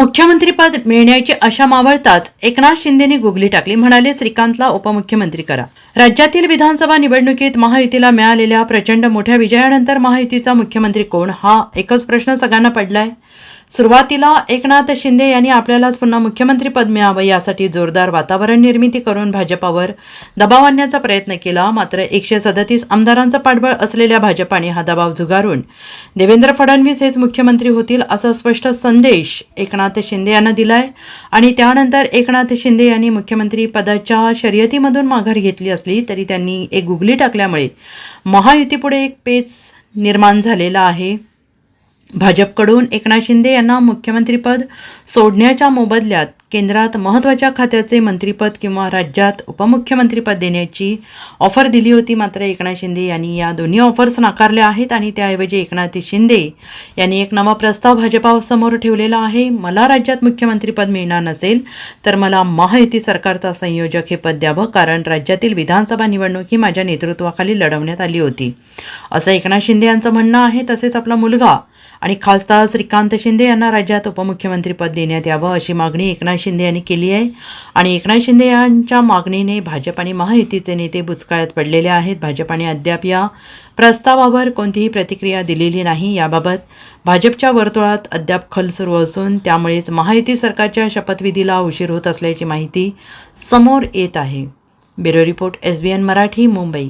मुख्यमंत्रीपद मिळण्याची आशा मावळताच एकनाथ शिंदेनी गुगली टाकली. म्हणाले श्रीकांतला उपमुख्यमंत्री करा. राज्यातील विधानसभा निवडणुकीत महायुतीला मिळालेल्या प्रचंड मोठ्या विजयानंतर महायुतीचा मुख्यमंत्री कोण? हा एकच प्रश्न सगळ्यांना पडलाय. सुरुवातीला एकनाथ शिंदे यांनी आपल्यालाच पुन्हा मुख्यमंत्रीपद मिळावं यासाठी जोरदार वातावरण निर्मिती करून भाजपावर दबाव आणण्याचा प्रयत्न केला. मात्र एकशे सदतीस आमदारांचं पाठबळ असलेल्या भाजपाने हा दबाव झुगारून देवेंद्र फडणवीस हेच मुख्यमंत्री होतील असा स्पष्ट संदेश एकनाथ शिंदे यांना दिलाय. आणि त्यानंतर एकनाथ शिंदे यांनी मुख्यमंत्री पदाच्या शर्यतीमधून माघार घेतली असली तरी त्यांनी एक गुगली टाकल्यामुळे महायुतीपुढे एक पेच निर्माण झालेला आहे. भाजपकडून एकनाथ शिंदे यांना मुख्यमंत्रीपद सोडण्याच्या मोबदल्यात केंद्रात महत्त्वाच्या खात्याचे मंत्रीपद किंवा राज्यात उपमुख्यमंत्रीपद देण्याची ऑफर दिली होती मात्र एकनाथ शिंदे यांनी या दोन्ही ऑफर्स नाकारल्या आहेत आणि त्याऐवजी एकनाथ शिंदे यांनी एक नवा प्रस्ताव भाजपासमोर ठेवलेला आहे. मला राज्यात मुख्यमंत्रीपद मिळणार नसेल तर मला महायुती सरकारचा संयोजक हे पद द्यावं कारण राज्यातील विधानसभा निवडणूक ही माझ्या नेतृत्वाखाली लढवण्यात आली होती. असं एकनाथ शिंदे यांचं म्हणणं आहे तसेच आपला मुलगा आणि खासदार श्रीकांत शिंदे यांना राज्यात उपमुख्यमंत्रीपद देण्यात यावं अशी मागणी एकनाथ शिंदे यांनी केली आहे. आणि एकनाथ शिंदे यांच्या मागणीने भाजप आणि महायुतीचे नेते बुचकाळ्यात पडलेले आहेत. भाजपाने अद्याप या प्रस्तावावर कोणतीही प्रतिक्रिया दिलेली नाही. याबाबत भाजपच्या वर्तुळात अद्याप खल सुरू असून त्यामुळेच महायुती सरकारच्या शपथविधीला उशीर होत असल्याची माहिती समोर येत आहे. Bureau report S B N Marathi Mumbai.